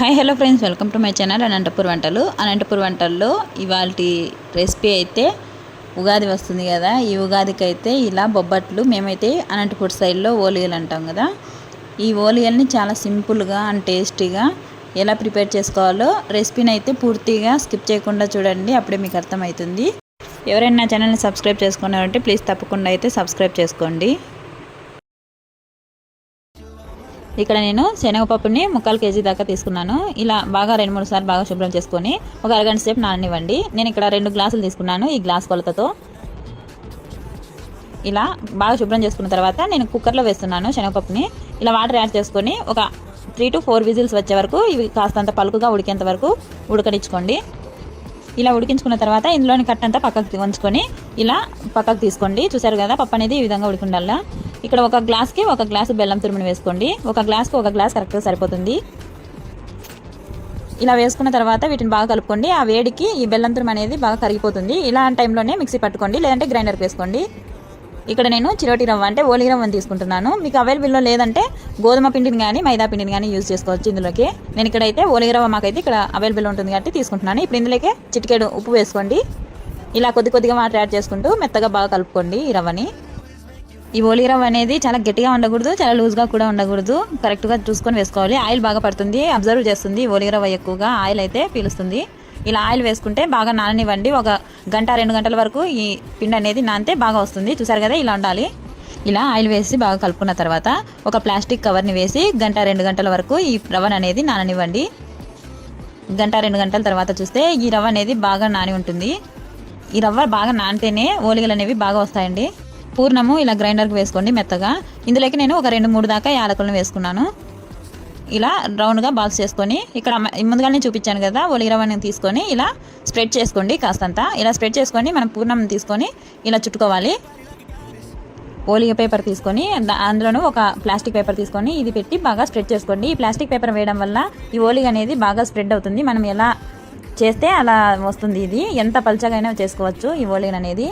Hi hello friends welcome to my channel Anantapur వంటలు అనంతపూర్ వంటల్లో ఇవాళ రెసిపీ అయితే ఉగాది వస్తుంది కదా. ఈ ఉగాదికి అయితే ఇలా బొబ్బట్లు మేమైతే అనంతపూర్ సైడ్లో ఓలియలు అంటాం కదా. ఈ ఓలియల్ని చాలా సింపుల్గా అండ్ టేస్టీగా ఎలా ప్రిపేర్ చేసుకోవాలో రెసిపీని అయితే పూర్తిగా స్కిప్ చేయకుండా చూడండి అప్పుడే మీకు అర్థమవుతుంది. ఎవరైనా ఛానల్ని సబ్స్క్రైబ్ చేసుకున్నారంటే ప్లీజ్ తప్పకుండా అయితే సబ్స్క్రైబ్ చేసుకోండి. ఇక్కడ నేను శనగపప్పుని ముక్కాలు కేజీ దాకా తీసుకున్నాను. ఇలా బాగా రెండు మూడు సార్లు బాగా శుభ్రం చేసుకొని ఒక అరగంట సేపు నాననివ్వండి. నేను ఇక్కడ రెండు గ్లాసులు తీసుకున్నాను ఈ గ్లాస్ కొలతతో. ఇలా బాగా శుభ్రం చేసుకున్న తర్వాత నేను కుక్కర్లో వేస్తున్నాను శనగపప్పుని ఇలా వాటర్ యాడ్ చేసుకొని ఒక త్రీ టు ఫోర్ విజిల్స్ వచ్చే వరకు ఇవి కాస్తంత పలుకుగా ఉడికేంత వరకు ఉడకడించుకోండి ఇలా ఉడికించుకున్న తర్వాత ఇందులోని కట్టంతా పక్కకు ఉంచుకొని ఇలా పక్కకు తీసుకోండి. చూసారు కదా పప్పు అనేది ఈ విధంగా ఉడికిండాలా ఇక్కడ ఒక గ్లాస్కి ఒక గ్లాసు బెల్లం తురుముని వేసుకోండి. ఒక గ్లాస్కి ఒక గ్లాస్ కరెక్ట్గా సరిపోతుంది. ఇలా వేసుకున్న తర్వాత వీటిని బాగా కలుపుకోండి. ఆ వేడికి ఈ బెల్లం తురుము అనేది బాగా కరిగిపోతుంది. ఇలా టైంలోనే మిక్సీ పట్టుకోండి. లేదంటే గ్రైండర్కి వేసుకోండి. ఇక్కడ నేను చిరోటి రవ్వ అంటే ఓలి రవ్వని తీసుకుంటున్నాను. మీకు అవైలబుల్లో లేదంటే గోధుమ పిండిని కానీ మైదా పిండిని కానీ యూజ్ చేసుకోవచ్చు ఇందులోకి. నేను ఇక్కడైతే ఓలి రవ్వ మాకైతే ఇక్కడ అవైలబుల్ ఉంటుంది కాబట్టి తీసుకుంటున్నాను. ఇప్పుడు ఇందులోకే చిటికేడు ఉప్పు వేసుకోండి. ఇలా కొద్ది కొద్దిగా వాటర్ యాడ్ చేసుకుంటూ మెత్తగా బాగా కలుపుకోండి ఈ రవ్వని. ఈ ఓలి రవ్వ అనేది చాలా గట్టిగా ఉండకూడదు చాలా లూజ్గా కూడా ఉండకూడదు కరెక్ట్గా చూసుకొని వేసుకోవాలి. ఆయిల్ బాగా పడుతుంది అబ్జర్వ్ చేస్తుంది ఓలి రవ్వ ఎక్కువగా. ఆయిల్ అయితే పీలుస్తుంది. ఇలా ఆయిల్ వేసుకుంటే బాగా నాననివ్వండి. ఒక గంట రెండు గంటల వరకు ఈ పిండి అనేది నానితే బాగా వస్తుంది. చూసారు కదా ఇలా ఉండాలి. ఇలా ఆయిల్ వేసి బాగా కలుపుకున్న తర్వాత ఒక ప్లాస్టిక్ కవర్ని వేసి గంట రెండు గంటల వరకు ఈ రవ్వను అనేది నాననివ్వండి. గంట రెండు గంటల తర్వాత చూస్తే ఈ రవ్వ అనేది బాగా నాని ఉంటుంది. ఈ రవ్వ బాగా నానితేనే ఓలిగలు అనేవి బాగా వస్తాయండి. పూర్ణము ఇలా గ్రైండర్కి వేసుకోండి మెత్తగా. ఇందులోకి నేను ఒక రెండు మూడు దాకా యాలకులను వేసుకున్నాను. ఇలా రౌండ్గా బాల్స్ చేసుకొని ఇక్కడ ముందుగానే చూపించాను కదా ఒలిగిరవని తీసుకొని ఇలా స్ప్రెడ్ చేసుకోండి కాస్తంత. ఇలా స్ప్రెడ్ చేసుకొని మనం పూర్ణం తీసుకొని ఇలా చుట్టుకోవాలి. ఓలిగ పేపర్ తీసుకొని అందులోనూ ఒక ప్లాస్టిక్ పేపర్ తీసుకొని ఇది పెట్టి బాగా స్ప్రెడ్ చేసుకోండి. ఈ ప్లాస్టిక్ పేపర్ వేయడం వల్ల ఈ ఓలిగ అనేది బాగా స్ప్రెడ్ అవుతుంది. మనం ఎలా చేస్తే అలా వస్తుంది ఇది. ఎంత పల్చగైనా చేసుకోవచ్చు ఈ ఓలిగన్ అనేది.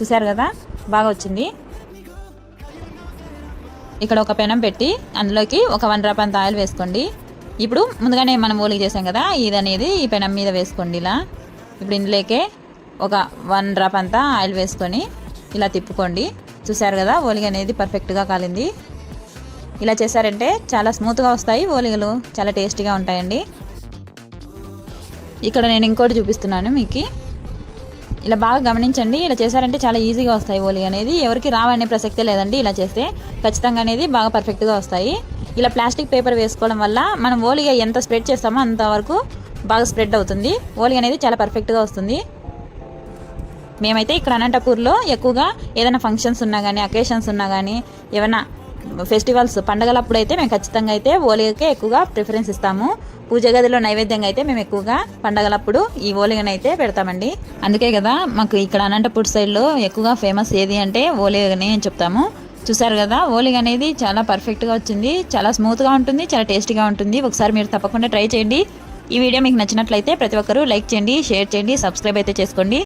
చూసారు కదా? బాగా వచ్చింది. ఇక్కడ ఒక పెనం పెట్టి అందులోకి ఒక వన్ డ్రాప్ అంత ఆయిల్ వేసుకోండి. ఇప్పుడు ముందుగానే మనం ఓలికి చేసాం కదా ఇది అనేది ఈ పెనం మీద వేసుకోండి ఇలా. ఇప్పుడు ఇందులోకే ఒక వన్ డ్రాప్ అంతా ఆయిల్ వేసుకొని ఇలా తిప్పుకోండి. చూసారు కదా ఓలిగ అనేది పర్ఫెక్ట్గా కాలింది. ఇలా చేశారంటే చాలా స్మూత్గా వస్తాయి ఓలిగలు చాలా టేస్టీగా ఉంటాయండి. ఇక్కడ నేను ఇంకోటి చూపిస్తున్నాను మీకు. ఇలా బాగా గమనించండి. ఇలా చేశారంటే చాలా ఈజీగా వస్తాయి ఓలి అనేది. ఎవరికి రావనే ప్రసక్తే లేదండి ఇలా చేస్తే. ఖచ్చితంగా అనేది బాగా పర్ఫెక్ట్గా వస్తాయి. ఇలా ప్లాస్టిక్ పేపర్ వేసుకోవడం వల్ల మనం ఓలిగా ఎంత స్ప్రెడ్ చేస్తామో అంతవరకు బాగా స్ప్రెడ్ అవుతుంది. ఓలి అనేది చాలా పర్ఫెక్ట్గా వస్తుంది. మేమైతే ఇక్కడ అనంతపూర్లో ఎక్కువగా ఏదైనా ఫంక్షన్స్ ఉన్నా కానీ అకేషన్స్ ఉన్నా కానీ ఏమైనా ఫెస్టివల్స్ పండగలప్పుడు అయితే మేము ఖచ్చితంగా అయితే ఓలిగకే ఎక్కువగా ప్రిఫరెన్స్ ఇస్తాము. పూజ గదిలో నైవేద్యంగా అయితే మేము ఎక్కువగా పండగలప్పుడు ఈ ఓలిగను అయితే పెడతామండి. అందుకే కదా మాకు ఇక్కడ అనంతపూర్ సైడ్లో ఎక్కువగా ఫేమస్ ఏది అంటే ఓలిగనే అని చెప్తాము. చూసారు కదా ఓలిగ అనేది చాలా పర్ఫెక్ట్గా వచ్చింది. చాలా స్మూత్గా ఉంటుంది చాలా టేస్టీగా ఉంటుంది. ఒకసారి మీరు తప్పకుండా ట్రై చేయండి. ఈ వీడియో మీకు నచ్చినట్లయితే ప్రతి ఒక్కరూ లైక్ చేయండి షేర్ చేయండి సబ్స్క్రైబ్ అయితే చేసుకోండి.